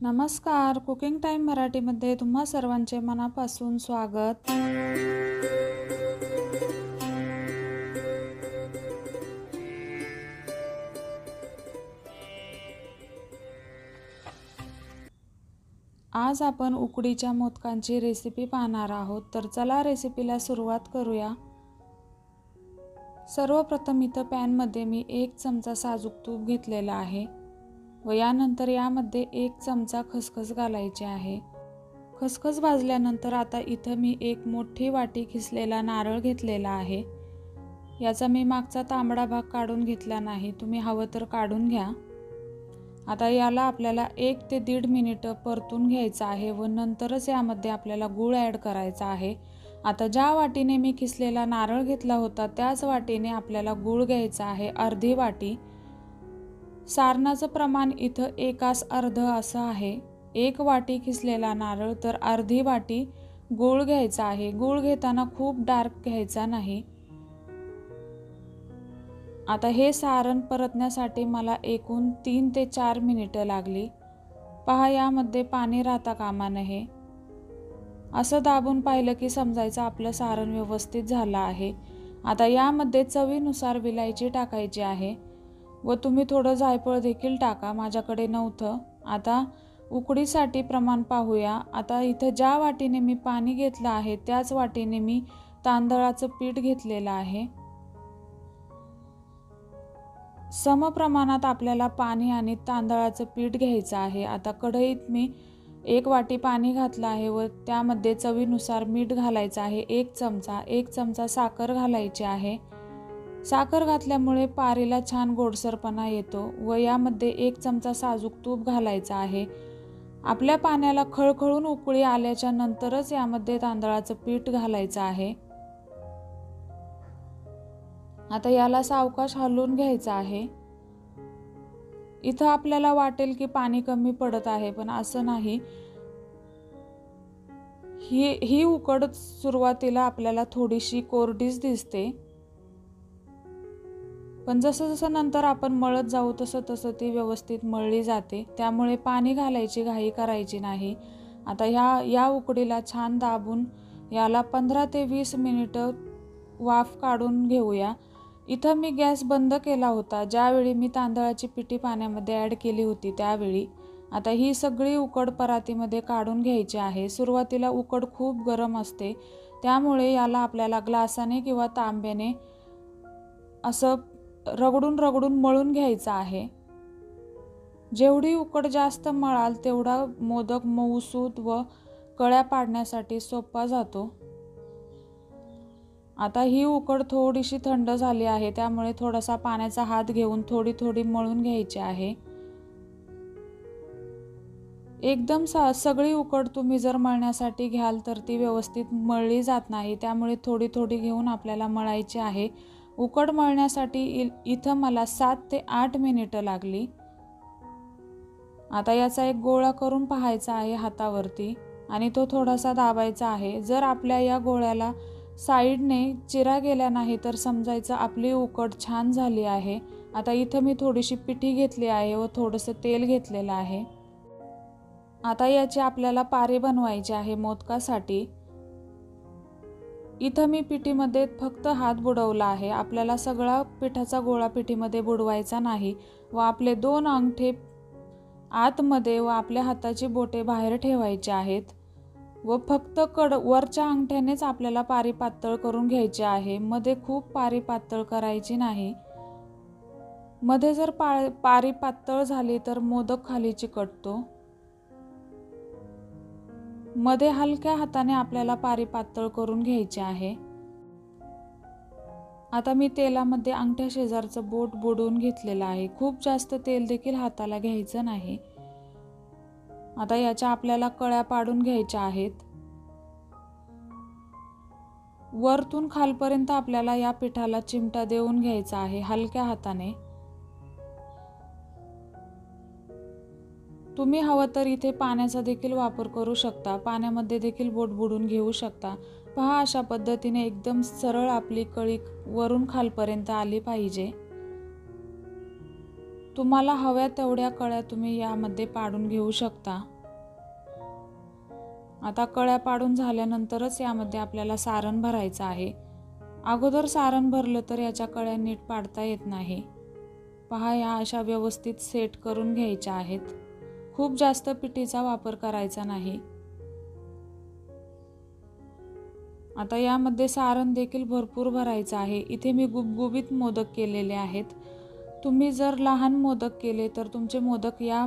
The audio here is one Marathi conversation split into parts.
नमस्कार. कुकिंग टाईम मराठीमध्ये तुम्हा सर्वांचे मनापासून स्वागत. आज आपण उकडीच्या मोदकांची रेसिपी पाहणार आहोत. तर चला रेसिपीला सुरुवात करूया. सर्वप्रथम इथं पॅनमध्ये मी एक चमचा साजूक तूप घेतलेला आहे. व यानंतर यामध्ये एक चमचा खसखस घालायचे आहे. खसखस भाजल्यानंतर आता इथं मी एक मोठी वाटी खिसलेला नारळ घेतलेला आहे. याचा मी मागचा तांबडा भाग काढून घेतला नाही. तुम्ही हवं तर काढून घ्या. आता याला आपल्याला एक ते दीड मिनिटं परतून घ्यायचं आहे व नंतरच यामध्ये आपल्याला गूळ ॲड करायचा आहे. आता ज्या वाटीने मी खिसलेला नारळ घेतला होता त्याच वाटीने आपल्याला गूळ घ्यायचा आहे अर्धी वाटी. सारणाचं प्रमाण इथं एकास अर्ध असं आहे. एक वाटी खिसलेला नारळ तर अर्धी वाटी गूळ घ्यायचा आहे. गूळ घेताना खूप डार्क घ्यायचा नाही. आता हे सारण परतण्यासाठी मला एकूण तीन ते चार मिनिटं लागली. पहा यामध्ये पाणी राहता कामा नये. असं दाबून पाहिलं की समजायचं आपलं सारण व्यवस्थित झालं आहे. आता यामध्ये चवीनुसार विलायची टाकायची आहे. व तुम्ही थोडं जायफळ देखील टाका माझ्याकडे नव्हतं. आता उकडीसाठी प्रमाण पाहूया. आता इथं ज्या वाटीने मी पाणी घेतलं आहे त्याच वाटीने मी तांदळाचं पीठ घेतलेलं आहे. समप्रमाणात आपल्याला पाणी आणि तांदळाचं पीठ घ्यायचं आहे. आता कढईत मी एक वाटी पाणी घातलं आहे व त्यामध्ये चवीनुसार मीठ घालायचं आहे. एक चमचा एक चमचा साखर घालायची आहे. साखर घातल्यामुळे पारीला छान गोडसरपणा येतो व यामध्ये एक चमचा साजूक तूप घालायचा आहे. आपल्या पाण्याला खळखळून उकळी आल्याच्या नंतरच यामध्ये तांदळाचं पीठ घालायचं आहे. आता याला सावकाश हलवून घ्यायचं आहे. इथं आपल्याला वाटेल की पाणी कमी पडत आहे पण असं नाही. ही ही उकड सुरुवातीला आपल्याला थोडीशी कोरडीच दिसते. पण जसं जसं नंतर आपण मळत जाऊ तसं तसं ती व्यवस्थित मळली जाते. त्यामुळे पाणी घालायची घाई करायची नाही. आता ह्या या उकडीला छान दाबून याला पंधरा ते वीस मिनिटं वाफ काढून घेऊया. इथं मी गॅस बंद केला होता. ज्यावेळी मी तांदळाची पिठी पाण्यामध्ये ॲड केली होती त्यावेळी. आता ही सगळी उकड परातीमध्ये काढून घ्यायची आहे. सुरुवातीला उकड खूप गरम असते. त्यामुळे याला आपल्याला ग्लासाने किंवा तांब्याने असं रगडून रगडून मळून घ्यायचं आहे. जेवढी उकड जास्त मळाल तेवढा मोदक मऊसूत व कळ्या पाडण्यासाठी सोपा जातो. आता ही उकड थोडीशी थंड झाली आहे त्यामुळे थोडासा पाण्याचा हात घेऊन थोडी थोडी मळून घ्यायची आहे. एकदम सा सगळी उकड तुम्ही जर मळण्यासाठी घ्याल तर ती व्यवस्थित मळली जात नाही त्यामुळे थोडी थोडी घेऊन आपल्याला मळायची आहे. उकड मळण्यासाठी इथं मला सात ते आठ मिनिटं लागली. आता याचा एक गोळा करून पाहायचा आहे हातावरती आणि तो थोडासा दाबायचा आहे. जर आपल्या या गोळ्याला साईडने चिरा गेल्या नाही तर समजायचं आपली उकड छान झाली आहे. आता इथं मी थोडीशी पिठी घेतली आहे व थोडंसं तेल घेतलेलं आहे. आता याची आपल्याला पारे बनवायचे आहे मोदकासाठी. इथं मी पिठीमध्ये फक्त हात बुडवला आहे. आपल्याला सगळा पिठाचा गोळा पिठीमध्ये बुडवायचा नाही व आपले दोन अंगठे आतमध्ये व आपल्या हाताची बोटे बाहेर ठेवायचे आहेत व फक्त कड वरच्या अंगठ्यानेच आपल्याला पारी पातळ करून घ्यायची आहे. मध्ये खूप पारी पातळ करायची नाही. मध्ये जर पा पारी पातळ झाली तर मोदक खाली चिकटतो. मध्ये हलक्या हाताने आपल्याला पारी पातळ करून घ्यायची आहे. आता मी तेलामध्ये अंगठ्या शेजारचं बोट बुडवून घेतलेलं आहे. खूप जास्त तेल देखील हाताला घ्यायचं नाही. आता याच्या आपल्याला कळ्या पाडून घ्यायच्या आहेत. वरतून खालपर्यंत आपल्याला या पिठाला चिमटा देऊन घ्यायचा आहे हलक्या हाताने. तुम्ही हवं तर इथे पाण्याचा देखील वापर करू शकता. पाण्यामध्ये देखील बोट बुडून घेऊ शकता. पहा अशा पद्धतीने एकदम सरळ आपली कळी वरून खालपर्यंत आली पाहिजे. तुम्हाला हव्या तेवढ्या कळ्या तुम्ही यामध्ये पाडून घेऊ शकता. आता कळ्या पाडून झाल्यानंतरच यामध्ये आपल्याला सारण भरायचं आहे. अगोदर सारण भरलं तर याच्या कळ्या नीट पाडता येत नाही. पहा या अशा व्यवस्थित सेट करून घ्यायच्या आहेत. खूप जास्त पिठीचा वापर करायचा नाही. आता यामध्ये सारण देखील भरपूर भरायचं आहे. इथे मी गुबगुबीत मोदक केलेले आहेत. तुम्ही जर लहान मोदक केले तर तुमचे मोदक या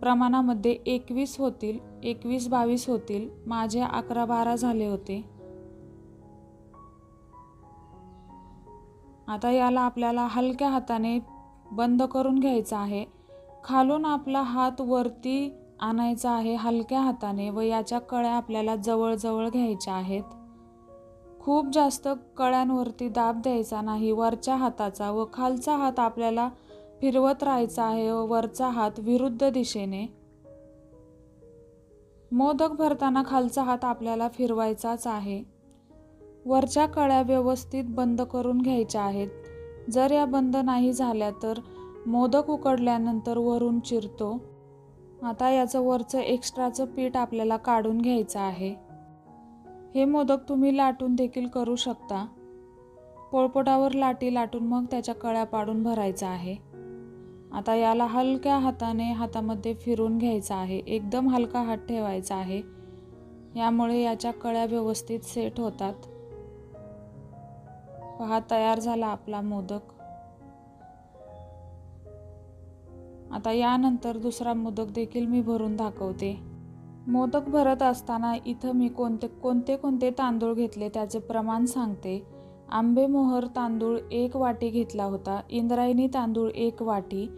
प्रमाणामध्ये एकवीस होतील एकवीस बावीस होतील. माझे अकरा बारा झाले होते. आता याला आपल्याला हलक्या हाताने बंद करून घ्यायचं आहे. खालून आपला हात वरती आणायचा आहे हलक्या हाताने व याच्या कळ्या आपल्याला जवळजवळ घ्यायच्या आहेत. खूप जास्त कळ्यांवरती दाब द्यायचा नाही वरच्या हाताचा व खालचा हात आपल्याला फिरवत राहायचा आहे व वरचा हात विरुद्ध दिशेने. मोदक भरताना खालचा हात आपल्याला फिरवायचाच आहे. वरच्या कळ्या व्यवस्थित बंद करून घ्यायच्या आहेत. जर या बंद नाही झाल्या तर मोदक उकडल्यानंतर वरून चिरतो. आता याचं वरचं एक्स्ट्राचं पीठ आपल्याला काढून घ्यायचं आहे. हे मोदक तुम्ही लाटून देखील करू शकता. पोळपोटावर लाटी लाटून मग त्याच्या कळ्या पाडून भरायचा आहे. आता याला हलक्या हाताने हातामध्ये फिरून घ्यायचा आहे. एकदम हलका हात ठेवायचा आहे. यामुळे याच्या कळ्या व्यवस्थित सेट होतात. पहा तयार झाला आपला मोदक. आता यानंतर दुसरा मोदक देखील मी भरून दाखवते. मोदक भरत असताना इथं मी कोणते कोणते कोणते तांदूळ घेतले त्याचे प्रमाण सांगते. आंबेमोहर तांदूळ एक वाटी घेतला होता इंद्रायणी तांदूळ एक वाटी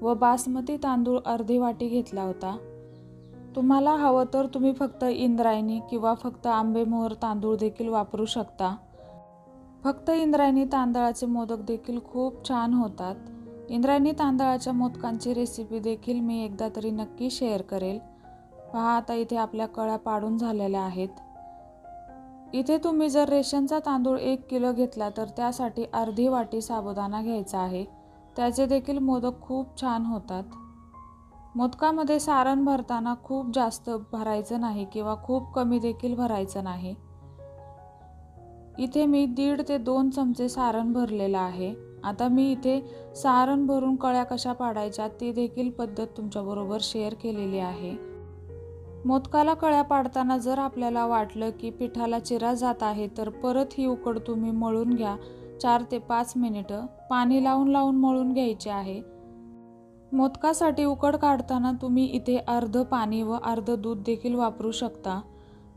व बासमती तांदूळ अर्धी वाटी घेतला होता. तुम्हाला हवं तर तुम्ही फक्त इंद्रायणी किंवा फक्त आंबेमोहर तांदूळ देखील वापरू शकता. फक्त इंद्रायणी तांदळाचे मोदक देखील खूप छान होतात. इंद्रायणी तांदळाच्या मोदकांची रेसिपी देखील मी एकदा तरी नक्की शेअर करेल. पहा आता इथे आपल्या कळ्या पाडून झालेल्या आहेत. इथे तुम्ही जर रेशनचा तांदूळ एक किलो घेतला तर त्यासाठी अर्धी वाटी साबुदाणा घ्यायचा आहे. त्याचे देखील मोदक खूप छान होतात. मोदकामध्ये सारण भरताना खूप जास्त भरायचं नाही किंवा खूप कमी देखील भरायचं नाही. इथे मी दीड ते दोन चमचे सारण भरलेलं आहे. आता मी इथे सारण भरून कळ्या कशा पाडायच्या ती देखील पद्धत तुमच्याबरोबर शेअर केलेली आहे. मोदकाला कळ्या पाडताना जर आपल्याला वाटलं की पिठाला चिरा जात आहे तर परत ही उकड तुम्ही मळून घ्या. चार ते पाच मिनिटं पाणी लावून लावून मळून घ्यायचे आहे. मोदकासाठी उकड काढताना तुम्ही इथे अर्ध पाणी व अर्ध दूध देखील वापरू शकता.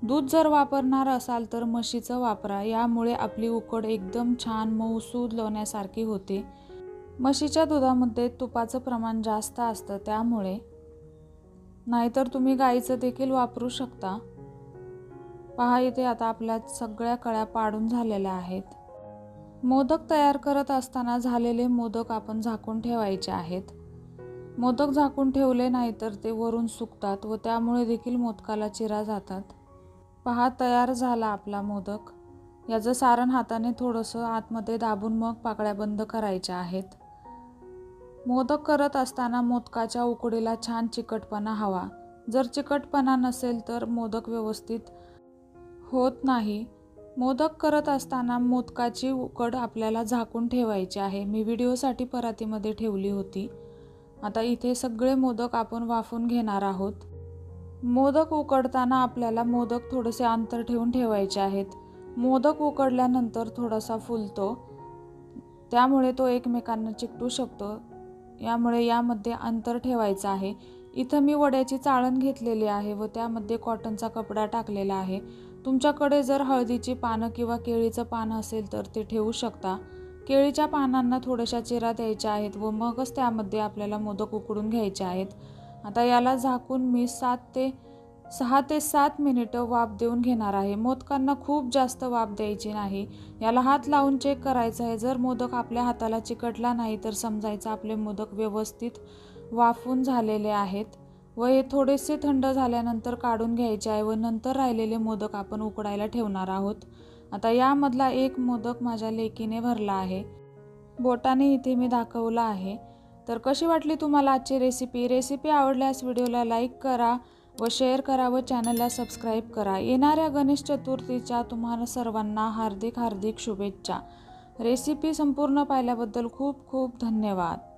दूध जर वापरणार असाल तर म्हशीचं वापरा यामुळे आपली उकड एकदम छान मऊसूद लावण्यासारखी होते. म्हशीच्या दुधामध्ये तुपाचं प्रमाण जास्त असतं त्यामुळे. नाहीतर तुम्ही गाईचं देखील वापरू शकता. पहा इथे आता आपल्या सगळ्या कळ्या पाडून झालेल्या आहेत. मोदक तयार करत असताना झालेले मोदक आपण झाकून ठेवायचे आहेत. मोदक झाकून ठेवले नाही तर ते वरून सुकतात व त्यामुळे देखील मोदकाला चिरा जातात. पहा तयार झाला आपला मोदक. याचं सारण हाताने थोडंसं आतमध्ये दाबून मग पाकळ्या बंद करायच्या आहेत. मोदक करत असताना मोदकाच्या उकडीला छान चिकटपणा हवा. जर चिकटपणा नसेल तर मोदक व्यवस्थित होत नाही. मोदक करत असताना मोदकाची उकड आपल्याला झाकून ठेवायची आहे. मी व्हिडिओसाठी परातीमध्ये ठेवली होती. आता इथे सगळे मोदक आपण वाफून घेणार आहोत. मोदक उकडताना आपल्याला मोदक थोडेसे अंतर ठेवून ठेवायचे आहेत. मोदक उकडल्यानंतर थोडासा फुलतो. त्यामुळे तो एकमेकांना चिकटू शकतो. यामुळे यामध्ये अंतर ठेवायचं आहे. इथं मी वड्याची चाळण घेतलेली आहे व त्यामध्ये कॉटनचा कपडा टाकलेला आहे. तुमच्याकडे जर हळदीची पानं किंवा केळीचं पान असेल तर ते ठेवू शकता. केळीच्या पानांना थोड्याशा चिरा द्यायच्या आहेत व मगच त्यामध्ये आपल्याला मोदक उकडून घ्यायचे आहेत. आता याला झाकून मी सात ते सहा ते सात मिनिटं वाफ देऊन घेणार आहे. मोदकांना खूप जास्त वाफ द्यायची नाही. याला हात लावून चेक करायचं आहे. जर मोदक आपल्या हाताला चिकटला नाही तर समजायचं आपले मोदक व्यवस्थित वाफून झालेले आहेत व हे थोडेसे थंड झाल्यानंतर काढून घ्यायचे आहे व नंतर राहिलेले मोदक आपण उकडायला ठेवणार आहोत. आता यामधला एक मोदक माझ्या लेकीने भरला आहे. बोटाने इथे मी दाखवला आहे. तर कशी वाटली तुम्हाला आजची रेसिपी रेसिपी आवडल्यास व्हिडिओला लाईक करा व शेअर करा व चॅनलला सबस्क्राईब करा. येणाऱ्या गणेश चतुर्थीच्या तुम्हाला सर्वांना हार्दिक हार्दिक शुभेच्छा. रेसिपी संपूर्ण पाहिल्याबद्दल खूप खूप धन्यवाद.